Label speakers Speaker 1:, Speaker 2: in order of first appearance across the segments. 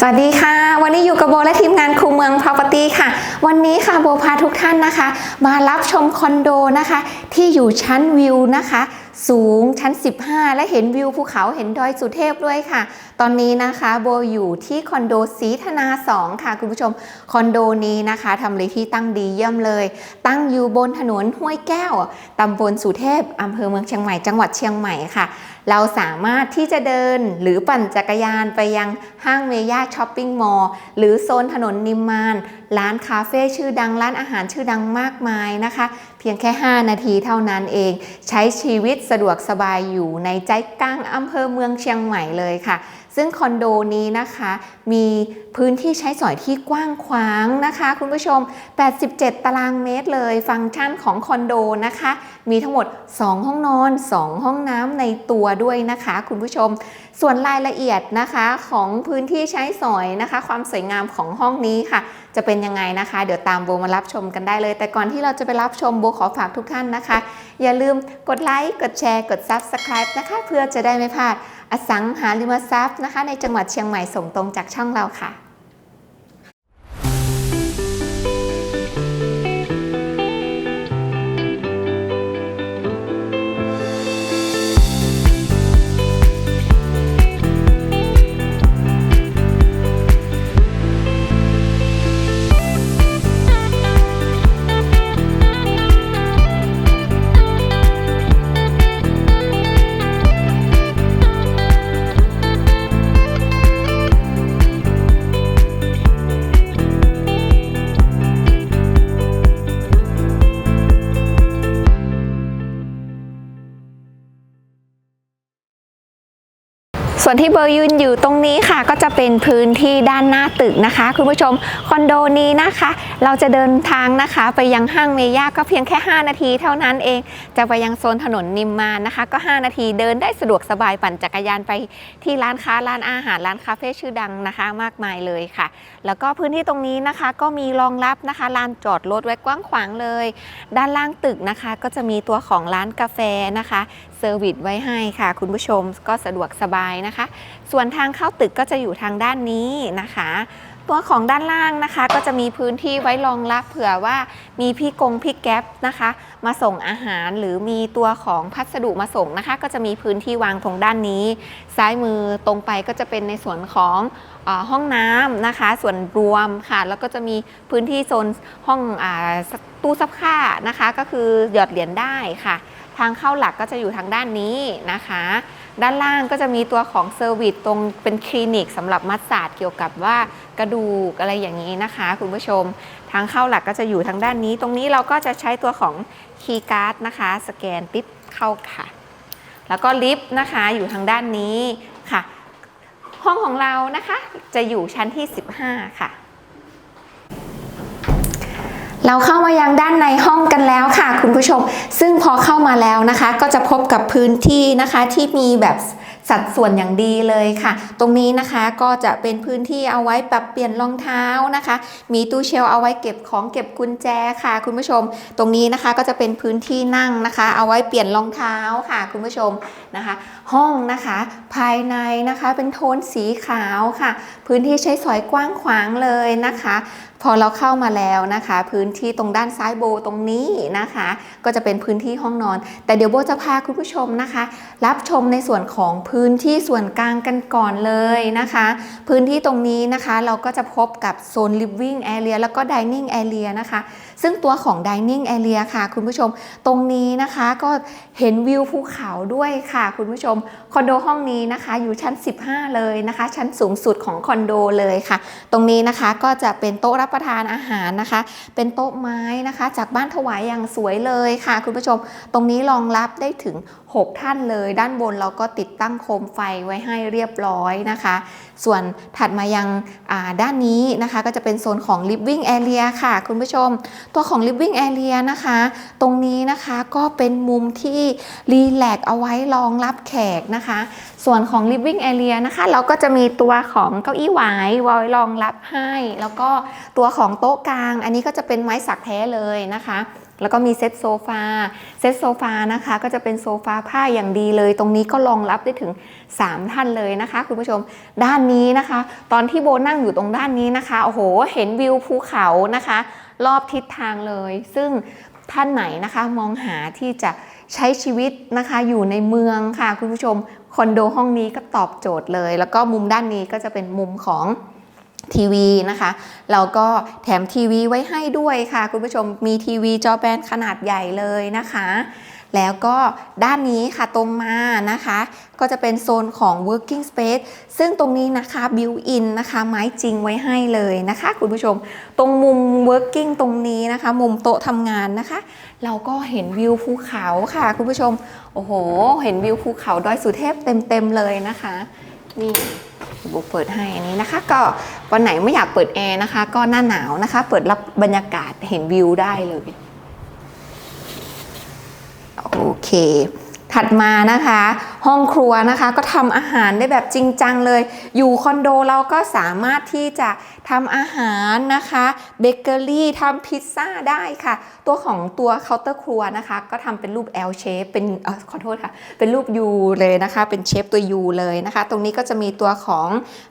Speaker 1: สวัสดีค่ะ วันนี้อยู่กับโบและทีมงานครูเมือง Property ค่ะ วันนี้ค่ะโบพาทุกท่านนะคะ มารับชมคอนโดนะคะ ที่อยู่ชั้นวิวนะคะ สูงชั้น 15 และเห็นวิวภูเขาเห็นดอยสุเทพด้วยค่ะ ตอนนี้นะคะโบอยู่ที่คอนโดศรีธนา 2 ค่ะ คุณผู้ชมคอนโดนี้นะคะทำเลที่ตั้งดีเยี่ยมเลย ตั้งอยู่บนถนนห้วยแก้วตำบลสุเทพอำเภอเมืองเชียงใหม่จังหวัดเชียงใหม่ค่ะ เราสามารถที่จะเดินหรือปั่นจักรยานไปยังห้างเมย่าช้อปปิ้งมอลล์หรือโซนถนนนิมมาน ร้านคาเฟ่ชื่อดังร้านอาหารชื่อดังมากมายนะคะ เพียงแค่ 5 นาทีเท่านั้นเอง ใช้ชีวิตสะดวกสบายอยู่ในใจกลางอำเภอเมืองเชียงใหม่เลยค่ะ ซึ่งคอนโดนี้นะคะ มีพื้นที่ใช้สอยที่กว้างขวางนะคะ คุณผู้ชม 87 ตารางเมตรเลย ฟังก์ชันของคอนโดนะคะ มีทั้งหมด 2 ห้องนอน 2 ห้องน้ำในตัวด้วยนะคะ คุณผู้ชม ส่วนรายละเอียดนะคะของพื้นที่ใช้สอยนะคะ ความสวยงามของห้องนี้ค่ะ จะเป็นยังไงนะคะ เดี๋ยวตามโบมารับชมกันได้เลย แต่ก่อนที่เราจะไปรับชมโบขอฝากทุกท่านนะคะ อย่าลืมกดไลค์กดแชร์กด Subscribe นะคะ เพื่อจะได้ไม่พลาด อสังหาริมทรัพย์นะคะ ในจังหวัดเชียงใหม่ส่งตรงจากช่องเราค่ะ ส่วนที่เบอร์ยืนอยู่ตรงนี้ค่ะ ก็จะเป็นพื้นที่ด้านหน้าตึกนะคะ คุณผู้ชมคอนโดนี้นะคะ เราจะเดินทางนะคะ ไปยังห้างเมย่าก็เพียงแค่ 5 นาทีเท่านั้นเอง จะไปยังโซนถนนนิมมานนะคะ ก็ 5 นาทีเดินได้สะดวกสบายปั่นจักรยานไปที่ร้านค้าร้านอาหารร้านคาเฟ่ชื่อดังนะคะ มากมายเลยค่ะ แล้วก็พื้นที่ตรงนี้นะคะก็มีรองรับนะคะลานจอดรถไว้กว้างขวางเลย ด้านล่างตึกนะคะ ก็จะมีตัวของร้านกาแฟนะคะเซอร์วิสไว้ให้ค่ะ คุณผู้ชมก็สะดวกสบายนะคะ ส่วนทางเข้าตึกก็จะอยู่ทางด้านนี้นะคะ ตัวของด้านล่างนะคะ ก็จะมีพื้นที่ไว้รองรับเผื่อว่ามีพี่กงพี่แก๊ปนะคะ มาส่งอาหารหรือมีตัวของพัสดุมาส่งนะคะ ก็จะมีพื้นที่วางตรงด้านนี้ ซ้ายมือตรงไปก็จะเป็นในส่วนของอห้องน้ำนะคะ ส่วนรวมค่ะ แล้วก็จะมีพื้นที่โซนห้องอตู้ซักผ้านะคะ ก็คือหยอดเหรียญได้ค่ะ ทางเข้าหลักก็จะอยู่ทางด้านนี้นะคะ ด้านล่างก็จะมีตัวของเซอร์วิสตรงเป็นคลินิกสำหรับมัสซาจเกี่ยวกับว่ากระดูกอะไรอย่างนี้นะคะ คุณผู้ชม ทางเข้าหลักก็จะอยู่ทางด้านนี้ ตรงนี้เราก็จะใช้ตัวของคีย์การ์ดนะคะ สแกนปิ๊บเข้าค่ะ แล้วก็ลิฟต์นะคะอยู่ทางด้านนี้ค่ะ ห้องของเรานะคะจะอยู่ชั้นที่ 15 ค่ะ เราเข้ามายังด้านในห้องกันแล้วค่ะ คุณผู้ชม ซึ่งพอเข้ามาแล้วนะคะ ก็จะพบกับพื้นที่นะคะที่มีแบบสัดส่วนอย่างดีเลยค่ะ ตรงนี้นะคะก็จะเป็นพื้นที่เอาไว้ปรับเปลี่ยนรองเท้านะคะ มีตู้เชลเอาไว้เก็บของเก็บกุญแจค่ะ คุณผู้ชม ตรงนี้นะคะก็จะเป็นพื้นที่นั่งนะคะ เอาไว้เปลี่ยนรองเท้าค่ะ คุณผู้ชมนะคะ ห้องนะคะ ภายในนะคะเป็นโทนสีขาวค่ะ พื้นที่ใช้สอยกว้างขวางเลยนะคะ พอเราเข้ามาแล้วนะคะ พื้นที่ตรงด้านซ้ายโบตรงนี้นะคะ ก็จะเป็นพื้นที่ห้องนอน แต่เดี๋ยวโบจะพาคุณผู้ชมนะคะ รับชมในส่วนของพื้นที่ส่วนกลางกันก่อนเลยนะคะ พื้นที่ตรงนี้นะคะเราก็จะพบกับโซน living area แล้วก็ dining area นะคะ ซึ่งตัวของ dining area ค่ะ คุณผู้ชม ตรงนี้นะคะก็เห็นวิวภูเขาด้วยค่ะ คุณผู้ชม คอนโดห้องนี้นะคะ อยู่ชั้น 15 เลยนะคะ ชั้นสูงสุดของคอนโดเลยค่ะ ตรงนี้นะคะก็จะเป็นโต๊ะรับประทานอาหารนะคะ เป็นโต๊ะไม้นะคะ จากบ้านถวายอย่างสวยเลยค่ะ คุณผู้ชม ตรงนี้รองรับได้ถึง 6 ท่านเลย ด้านบนเราก็ติดตั้งโคมไฟไว้ให้เรียบร้อยนะคะ ส่วนถัดมายังด้านนี้นะคะ ก็จะเป็นโซนของ living area ค่ะ คุณผู้ชม ตัวของ living area นะคะ ตรงนี้นะคะก็เป็นมุมที่รีแลกซ์เอาไว้รองรับแขกนะคะ ส่วนของ living area นะคะ เราก็จะมีตัวของเก้าอี้หวายไว้รองรับให้ แล้วก็ตัวของโต๊ะกลาง อันนี้ก็จะเป็นไม้สักแท้เลยนะคะแล้วก็มีเซ็ตโซฟา เซ็ตโซฟานะคะ ก็จะเป็นโซฟาผ้าอย่างดีเลย ตรงนี้ก็รองรับได้ถึง 3 ท่านเลยนะคะ คุณผู้ชม ด้านนี้นะคะ ตอนที่โบนั่งอยู่ตรงด้านนี้นะคะ โอ้โห เห็นวิวภูเขานะคะ รอบทิศทางเลย ซึ่งท่านไหนนะคะมองหาที่จะใช้ชีวิตนะคะอยู่ในเมืองค่ะ คุณผู้ชมคอนโดห้องนี้ก็ตอบโจทย์เลย แล้วก็มุมด้านนี้ก็จะเป็นมุมของทีวีนะคะเราก็แถมทีวีไว้ให้ด้วยค่ะ คุณผู้ชมมีทีวีจอแบนขนาดใหญ่เลยนะคะ แล้วก็ด้านนี้ค่ะตรงมานะคะ ก็จะเป็นโซนของ working space ซึ่งตรงนี้นะคะ built in นะคะไม้จริงไว้ให้เลยนะคะ คุณผู้ชม ตรงมุม working ตรงนี้นะคะ มุมโต๊ะทำงานนะคะ เราก็เห็นวิวภูเขาค่ะ คุณผู้ชม โอ้โห เห็นวิวภูเขาดอยสุเทพเต็มๆเลยนะคะนี่บุกเปิดให้อันนี้นะคะ ก็วันไหนไม่อยากเปิดแอร์นะคะ ก็หน้าหนาวนะคะ เปิดรับบรรยากาศเห็นวิวได้เลย โอเค ถัดมานะคะ ห้องครัวนะคะก็ทำอาหารได้แบบจริงจังเลย อยู่คอนโดเราก็สามารถที่จะทำอาหารนะคะเบเกอรี่ทำพิซซ่าได้ค่ะ ตัวของตัวเคาน์เตอร์ครัวนะคะ ก็ทำเป็นรูป L shape เป็นอขอโทษค่ะ เป็นรูป U เลยนะคะ เป็นเชฟตัว U เลยนะคะ ตรงนี้ก็จะมีตัวของ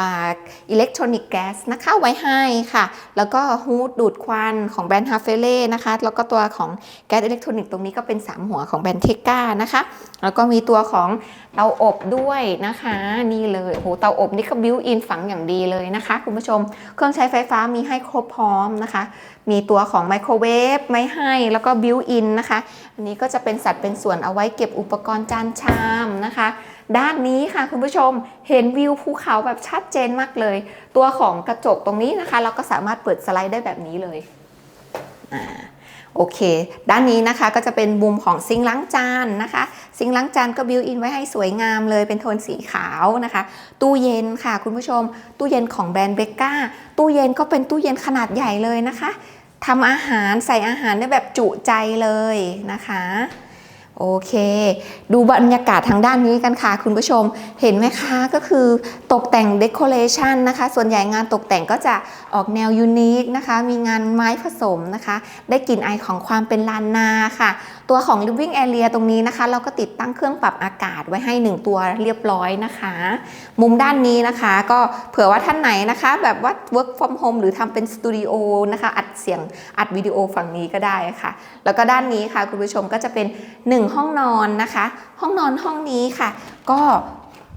Speaker 1: อิเล็กทรอนิกส์แก๊สนะคะไว้ให้ค่ะ แล้วก็ฮูดดูดควันของแบรนด์ฮาเฟเล่นะคะ แล้วก็ตัวของแก๊สอิเล็กทรอนิกส์ตรงนี้ก็เป็น 3 หัวของแบรนด์เทก้านะคะ แล้วก็มีตัวของเตาอบด้วยนะคะนี่เลยโอ้โหเตาอบนี่ก็บิวอินฝังอย่างดีเลยนะคะ คุณผู้ชม เครื่องใช้ไฟฟ้ามีให้ครบพร้อมนะคะ มีตัวของไมโครเวฟไม่ให้แล้วก็บิวอินนะคะ อันนี้ก็จะเป็นสัดเป็นส่วนเอาไว้เก็บอุปกรณ์จานชามนะคะ ด้านนี้ค่ะคุณผู้ชมเห็นวิวภูเขาแบบชัดเจนมากเลย ตัวของกระจกตรงนี้นะคะ เราก็สามารถเปิดสไลด์ได้แบบนี้เลยอ่า โอเค ด้านนี้นะคะก็จะเป็นมุมของซิงล้างจานนะคะ ซิงล้างจานก็บิวอินไว้ให้สวยงามเลยเป็นโทนสีขาวนะคะ ตู้เย็นค่ะคุณผู้ชม ตู้เย็นของแบรนด์เบก้าตู้เย็นก็เป็นตู้เย็นขนาดใหญ่เลยนะคะทำอาหารใส่อาหารได้แบบจุใจเลยนะคะ โอเค ดูบรรยากาศทางด้านนี้กันค่ะ คุณผู้ชมเห็นไหมคะก็คือตกแต่งเดคอเรชันนะคะ ส่วนใหญ่งานตกแต่งก็จะออกแนวยูนิคนะคะ มีงานไม้ผสมนะคะ ได้กลิ่นไอของความเป็นลานนาค่ะ ตัวของ living area ตรงนี้นะคะ เราก็ติดตั้งเครื่องปรับอากาศไว้ให้ 1 ตัวเรียบร้อยนะคะ มุมด้านนี้นะคะ ก็เผื่อว่าท่านไหนนะคะ แบบว่า work from home หรือทำเป็นสตูดิโอนะคะ อัดเสียงอัดวิดีโอฝั่งนี้ก็ได้ค่ะ แล้วก็ด้านนี้ค่ะ คุณผู้ชมก็จะเป็น 1 ห้องนอนนะคะ ห้องนอนห้องนี้ค่ะ ก็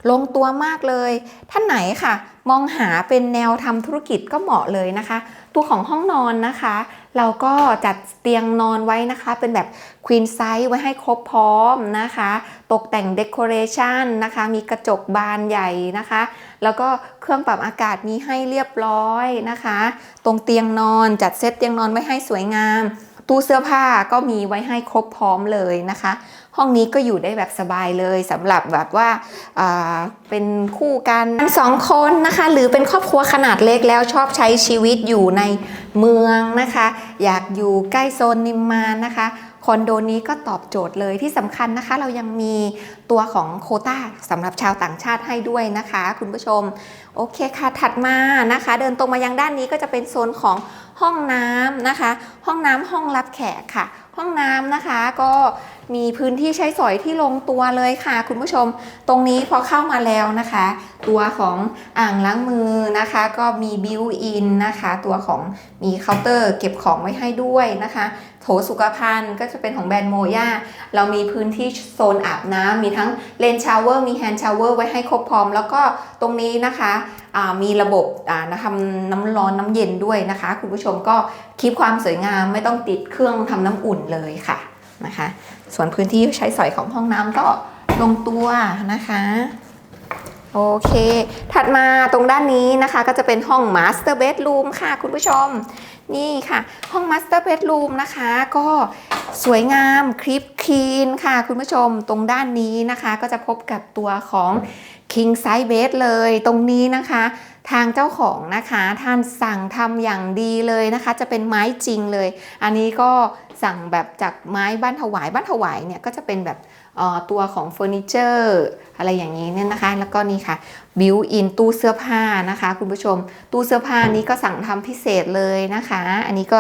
Speaker 1: ลงตัวมากเลย ท่านไหนค่ะ มองหาเป็นแนวทำธุรกิจก็เหมาะเลยนะคะ ตัวของห้องนอนนะคะ เราก็จัดเตียงนอนไว้นะคะ เป็นแบบควีนไซส์ไว้ให้ครบพร้อมนะคะ ตกแต่งเด o อเรชันนะคะ มีกระจกบานใหญ่นะคะ แล้วก็เครื่องปรับอากาศมีให้เรียบร้อยนะคะ ตรงเตียงนอนจัดเซตเตียงนอนไว้ให้สวยงาม ตู้เสื้อผ้าก็มีไว้ให้ครบพร้อมเลยนะคะ ห้องนี้ก็อยู่ได้แบบสบายเลยสำหรับแบบว่าอ่าเป็นคู่กันสองคนนะคะ หรือเป็นครอบครัวขนาดเล็กแล้วชอบใช้ชีวิตอยู่ในเมืองนะคะ อยากอยู่ใกล้โซนนิมมานนะคะคอนโดนี้ก็ตอบโจทย์เลยที่สำคัญนะคะ เรายังมีตัวของโคต้าสำหรับชาวต่างชาติให้ด้วยนะคะ คุณผู้ชม โอเคค่ะ ถัดมานะคะ เดินตรงมายังด้านนี้ก็จะเป็นโซนของห้องน้ำนะคะ ห้องน้ำห้องรับแขกค่ะ ห้องน้ำนะคะก็ มีพื้นที่ใช้สอยที่ลงตัวเลยค่ะ คุณผู้ชม ตรงนี้พอเข้ามาแล้วนะคะ ตัวของอ่างล้างมือนะคะ ก็มีบิวอินนะคะ ตัวของมีเคาน์เตอร์เก็บของไว้ให้ด้วยนะคะโถสุขภัณฑ์ก็จะเป็นของแบรนด์โมย่าเรามีพื้นที่โซนอาบน้ำมีทั้งเลนชาวเวอร์มีแฮนด์ชาวเวอร์ไว้ให้ครบพร้อม แล้วก็ตรงนี้นะคะมีระบบทำน้ำร้อนน้ำเย็นด้วยนะคะ คุณผู้ชมก็คลิปความสวยงามไม่ต้องติดเครื่องทำน้ำอุ่นเลยค่ะ นะคะ ส่วนพื้นที่ใช้สอยของห้องน้ำก็ลงตัวนะคะโอเค ถัดมาตรงด้านนี้นะคะก็จะเป็นห้อง Master Bedroom ค่ะคุณผู้ชม นี่ค่ะ ห้อง Master Bedroom นะคะ ก็สวยงามคลิปคลีนค่ะคุณผู้ชม ตรงด้านนี้นะคะ ก็จะพบกับตัวของ King Size Bed เลย ตรงนี้นะคะ ทางเจ้าของนะคะท่านสั่งทำอย่างดีเลยนะคะ จะเป็นไม้จริงเลย อันนี้ก็สั่งแบบจากไม้บ้านถวายบ้านถวายเนี่ยก็จะเป็นแบบตัวของเฟอร์นิเจอร์อะไรอย่างนี้เนี่ยนะคะ แล้วก็นี่ค่ะบิวอินตู้เสื้อผ้านะคะ คุณผู้ชม ตู้เสื้อผ้านี้ก็สั่งทำพิเศษเลยนะคะ อันนี้ก็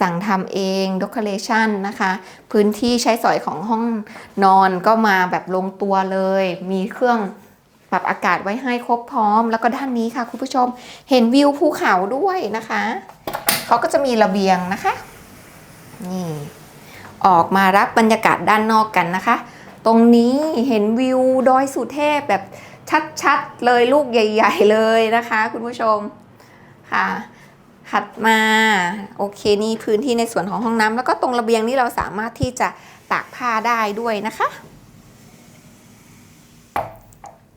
Speaker 1: สั่งทำเองด c o r a t i o n นะคะ พื้นที่ใช้สอยของห้องนอนก็มาแบบลงตัวเลย มีเครื่อง รับอากาศไว้ให้ครบพร้อม แล้วก็ด้านนี้ค่ะคุณผู้ชม เห็นวิวภูเขาด้วยนะคะ เขาก็จะมีระเบียงนะคะ นี่ ออกมารับบรรยากาศด้านนอกกันนะคะ ตรงนี้เห็นวิวดอยสุเทพแบบชัดๆเลยลูกใหญ่ ๆ เลยนะคะ คุณผู้ชมค่ะถัดมาโอเคนี่พื้นที่ในส่วนของห้องน้ำแล้วก็ตรงระเบียงนี่เราสามารถที่จะตากผ้าได้ด้วยนะคะ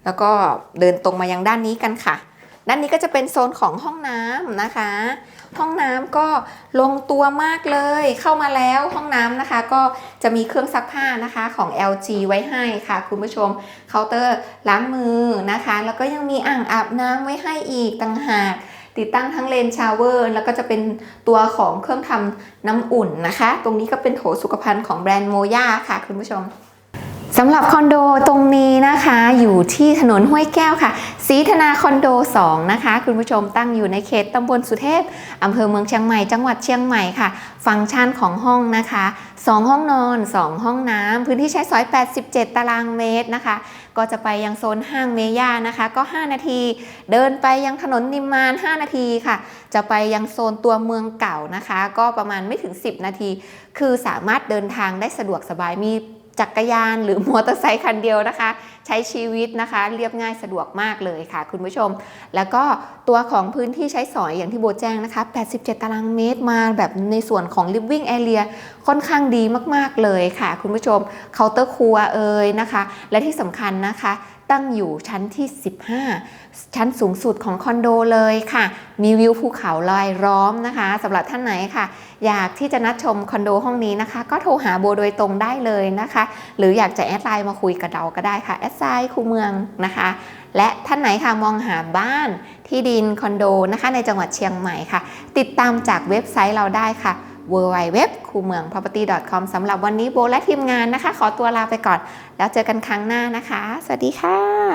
Speaker 1: แล้วก็เดินตรงมายังด้านนี้กันค่ะ ด้านนี้ก็จะเป็นโซนของห้องน้ำนะคะ ห้องน้ำก็ลงตัวมากเลย เข้ามาแล้วห้องน้ำนะคะ ก็จะมีเครื่องซักผ้านะคะของ LG ไว้ให้ค่ะ คุณผู้ชมเคาน์เตอร์ล้างมือนะคะ แล้วก็ยังมีอ่างอาบน้ำไว้ให้อีกต่างหากติดตั้งทั้งเลนชาวเวอร์ แล้วก็จะเป็นตัวของเครื่องทำน้ำอุ่นนะคะ ตรงนี้ก็เป็นโถสุขภัณฑ์ของแบรนด์โมย่าค่ะคุณผู้ชม สำหรับคอนโดตรงนี้นะคะอยู่ที่ถนนห้วยแก้วค่ะศรีธนาคอนโด 2 นะคะ คุณผู้ชมตั้งอยู่ในเขตตำบลสุเทพอำเภอเมืองเชียงใหม่จังหวัดเชียงใหม่ค่ะ ฟังก์ชันของห้องนะคะ 2 ห้องนอน 2 ห้องน้ำพื้นที่ใช้สอย 87 ตารางเมตรนะคะ ก็จะไปยังโซนห้างเมย่านะคะ ก็ 5 นาที เดินไปยังถนนนิมมาน 5 นาทีค่ะ จะไปยังโซนตัวเมืองเก่านะคะ ก็ประมาณไม่ถึง 10 นาที คือสามารถเดินทางได้สะดวกสบายมี จักรยานหรือมอเตอร์ไซค์คันเดียวนะคะ ใช้ชีวิตนะคะ เรียบง่ายสะดวกมากเลยค่ะ คุณผู้ชม แล้วก็ตัวของพื้นที่ใช้สอยอย่างที่โบแจ้งนะคะ 87 ตารางเมตรมาแบบในส่วนของ living area ค่อนข้างดีมากๆเลยค่ะ คุณผู้ชมเคาน์เตอร์ครัวเอ่ยนะคะ และที่สำคัญนะคะ ตั้งอยู่ชั้นที่ 15 ชั้นสูงสุดของคอนโดเลยค่ะ มีวิวภูเขาลอยล้อมนะคะสำหรับท่านไหนค่ะ อยากที่จะนัดชมคอนโดห้องนี้นะคะ ก็โทรหาโบโดยตรงได้เลยนะคะ หรืออยากจะแอดไลน์มาคุยกับเราก็ได้ค่ะแอดไซน์คูเมืองนะคะ และท่านไหนค่ะมองหาบ้านที่ดินคอนโดนะคะ ในจังหวัดเชียงใหม่ค่ะ ติดตามจากเว็บไซต์เราได้ค่ะ w w w คูเมือง property com สำหรับวันนี้โบและทีมงานนะคะ ขอตัวลาไปก่อน แล้วเจอกันครั้งหน้านะคะ สวัสดีค่ะ